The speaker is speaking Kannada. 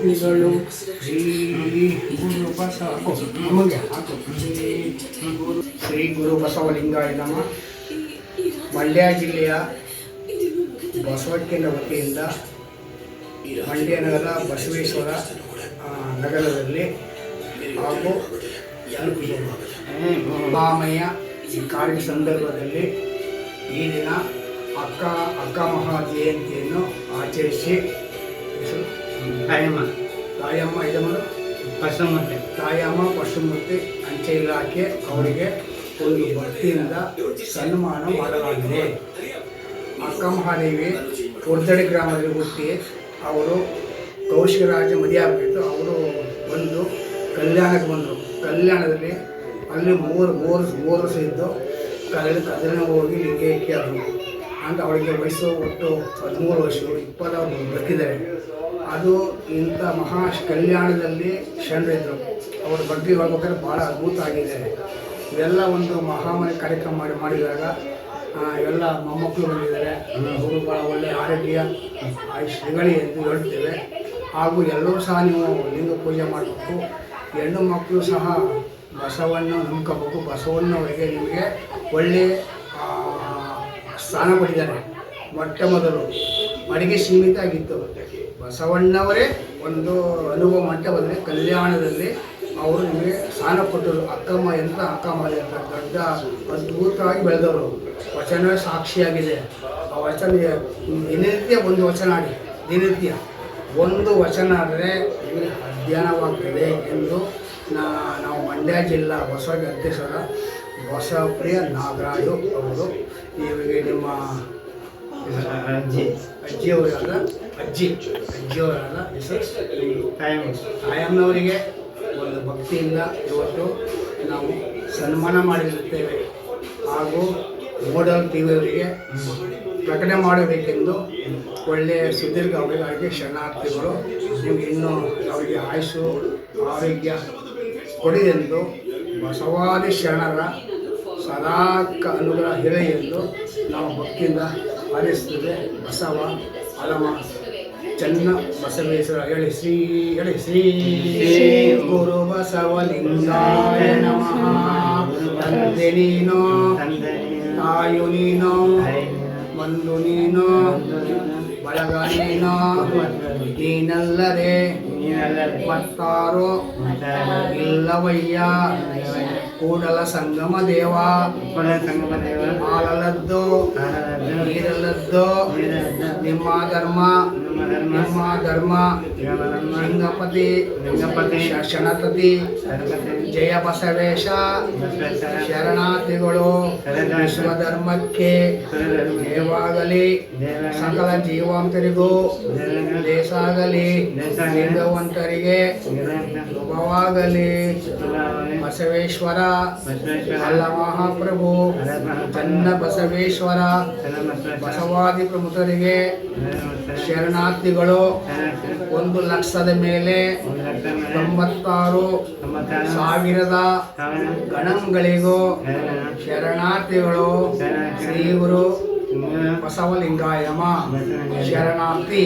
ಶ್ರೀ ಗುರು ಬಸವ ನಮಗೆ. ಶ್ರೀ ಗುರು ಬಸವಲಿಂಗಾಯ ನಮ ಮಂಡ್ಯ ಜಿಲ್ಲೆಯ ಬಸವಕ್ಕಿನ ವತಿಯಿಂದ ಮಂಡ್ಯ ನಗರ ಬಸವೇಶ್ವರ ನಗರದಲ್ಲಿ ಹಾಗೂ ಮಾಮಯ್ಯ ಈ ಕಾರ್ಯ ಸಂದರ್ಭದಲ್ಲಿ ಈ ದಿನ ಅಕ್ಕ ಅಕ್ಕ ಮಹಾ ಜಯಂತಿಯನ್ನು ಆಚರಿಸಿ ಕಾಯಮ್ಮ ತಾಯಮ್ಮ ಇದನ್ನು ಪಶುಮೂರ್ತಿ ತಾಯಮ್ಮ ಪಶುಮೂರ್ತಿ ಅಂಚೆ ಇಲಾಖೆ ಅವರಿಗೆ ಒಂದು ಭಕ್ತಿಯಿಂದ ಸನ್ಮಾನ ಮಾಡಲಾಗಿದೆ. ಅಕ್ಕ ಮಹಾದೇವಿ ಉರ್ದಡಿ ಗ್ರಾಮದಲ್ಲಿ ಹುಟ್ಟಿ ಅವರು ಕೌಶಿಕರಾಜ ಮದುವೆ ಆಗಬೇಕು ಅವರು ಬಂದು ಕಲ್ಯಾಣಕ್ಕೆ ಬಂದರು. ಕಲ್ಯಾಣದಲ್ಲಿ ಅಲ್ಲಿ ಮೂರು ಮೂರು ಮೂರು ವರ್ಷ ಇದ್ದು ಕಲ್ಯಾಣ ಅದನ್ನು ಹೋಗಿ ಲಿಂಗೈಕ್ಯ ಅಂತ ಅವಳಿಗೆ ವಯಸ್ಸು ಒಟ್ಟು ಹದಿಮೂರು ವರ್ಷ ಇಪ್ಪತ್ತವರು ಬದುಕಿದ್ದಾರೆ ಅದು ಇಂಥ ಮಹಾ ಕಲ್ಯಾಣದಲ್ಲಿ ಶರಣರಿದ್ದರು ಅವ್ರ ಬಗ್ಗೆ ಹೇಳ್ಬೇಕಾದ್ರೆ ಭಾಳ ಅದ್ಭುತ ಆಗಿದೆ. ಇವೆಲ್ಲ ಒಂದು ಮಹಾಮಾರಿ ಕಾರ್ಯಕ್ರಮ ಮಾಡಿ ಮಾಡಿದಾಗ ಎಲ್ಲ ಮೊಮ್ಮಕ್ಕಳು ಬಂದಿದ್ದಾರೆ. ಅವರು ಭಾಳ ಒಳ್ಳೆಯ ಆರೋಗ್ಯ ಶ್ರೀಗಳಿ ಎಂದು ಹೇಳ್ತೇವೆ ಹಾಗೂ ಎಲ್ಲರೂ ಸಹ ನೀವು ಲಿಂಗ ಪೂಜೆ ಮಾಡಬೇಕು. ಹೆಣ್ಣು ಮಕ್ಕಳು ಸಹ ಬಸವನ್ನು ನಂಬ್ಕೋಬೇಕು. ಬಸವಣ್ಣವರಿಗೆ ನಿಮಗೆ ಒಳ್ಳೆಯ ಸ್ಥಾನ ಪಡೆದಿದ್ದಾರೆ ಮೊಟ್ಟ ಮೊದಲು ಮಡಿಗೆ ಸೀಮಿತ ಆಗಿತ್ತು ಬಸವಣ್ಣವರೇ ಒಂದು ಅನುಭವ ಮಂಟಪದಲ್ಲಿ, ಕಲ್ಯಾಣದಲ್ಲಿ ಅವರು ನಿಮಗೆ ಸ್ಥಾನ ಕೊಟ್ಟರು. ಅಕ್ಕಮ್ಮ ಎಂತ ಅಕ್ಕಮ್ಮ ಎಂತ ದೊಡ್ಡ ಅದ್ಭುತವಾಗಿ ಬೆಳೆದವರು. ವಚನವೇ ಸಾಕ್ಷಿಯಾಗಿದೆ. ಆ ವಚನ ದಿನನಿತ್ಯ ಒಂದು ವಚನ ಆಡಿ, ದಿನನಿತ್ಯ ಒಂದು ವಚನ ಆದರೆ ನಿಮಗೆ ಅಧ್ಯಯನವಾಗ್ತದೆ ಎಂದು ನಾವು ಮಂಡ್ಯ ಜಿಲ್ಲಾ ಬಸವ ಅಧ್ಯಕ್ಷರ ಬಸವಪ್ರಿಯ ನಾಗರಾಜು ಅವರು. ಇವರಿಗೆ ನಿಮ್ಮ ಅಜ್ಜಿ. ಅಜ್ಜಿಯವರಾದ ಅಜ್ಜಿ. ಅಜ್ಜಿಯವರಾದ ಹೆಸರು? ಕಾಯಮ್ಮ ಆಯಮ್ಮನವರಿಗೆ ಒಂದು ಭಕ್ತಿಯಿಂದ ಇವತ್ತು ನಾವು ಸನ್ಮಾನ ಮಾಡಿರುತ್ತೇವೆ ಹಾಗೂ ಮೋಡಲ್ ಟಿ ವಿಯವರಿಗೆ ಪ್ರಕಟಣೆ ಮಾಡಬೇಕೆಂದು ಒಳ್ಳೆಯ ಸುದೀರ್ಘ ಅವರಿಗಾಗಿ ಶರಣಾರ್ಥಿಗಳು. ನಿಮಗೆ ಇನ್ನೂ ಅವರಿಗೆ ಆಯುಷು ಆರೋಗ್ಯ ಕೊಡಿದೆಂದು ಬಸವಾದಿ ಶರಣರ ಸದಾ ಕ ಅನುಗ್ರಹ ಇರಲಿ ಎಂದು ನಾವು ಭಕ್ತಿಯಿಂದ ಹಾರೈಸ್ತೇವೆ ಬಸವ ಅಲಮ ಚನ್ನ ಬಸವೇಶ್ವರ. ಹೇಳಿ, ಶ್ರೀ ಹೇಳಿ ಶ್ರೀ ಗುರು ಬಸವಲಿಂಗಾಯ ನಮಃ. ತಂದೆ ನೀನೋ, ತಾಯು ನೀನು ಬಂಧು ನೀನು ಬಳಗ ನೀನು ನೀನಲ್ಲದೆ ಮತ್ತಾರು ಇಲ್ಲವಯ್ಯ, ಕೂಡಲ ಸಂಗಮ ದೇವ ಸಂಗಮ ದೇವ ಹಾಲಲದ್ದು ನೀರಲ್ಲದ್ದು ನಿಮ್ಮ ಧರ್ಮ ಧರ್ಮ ಧರ್ಮ ಲಿಂಗಪತಿ ಲಿಂಗಪತಿ ಶರಣತತಿ ಸರಸ್ವತಿ ಜಯ ಬಸವೇಶ ಶರಣಾರ್ಥಿಗಳು ಶರಣಾರ್ಥಿ. ವಿಶ್ವ ಧರ್ಮಕ್ಕೆ ದೇವಾಗಲಿ ದೇವ ಸಕಲ ಜೀವಾಂತರಿಗೂ ದೇಶಾಗಲಿ. ಲಿಂಗವಂತರಿಗೆ ಶುಭವಾಗಲಿ ಬಸವೇಶ್ವರ ಅಲ್ಲ ಮಹಾಪ್ರಭು ಚನ್ನ ಬಸವೇಶ್ವರ ಬಸವಾದಿ ಪ್ರಮುಖರಿಗೆ ಶರಣಾರ್ಥಿಗಳು ಒಂದು ಲಕ್ಷದ ಮೇಲೆ ತೊಂಬತ್ತಾರು ಸಾವಿರದ ಗಣಂಗಳಿಗೂ ಶರಣಾರ್ಥಿಗಳು ಶ್ರೀ ಗುರು ಬಸವಲಿಂಗಾಯಮ ಶರಣಾರ್ಥಿ.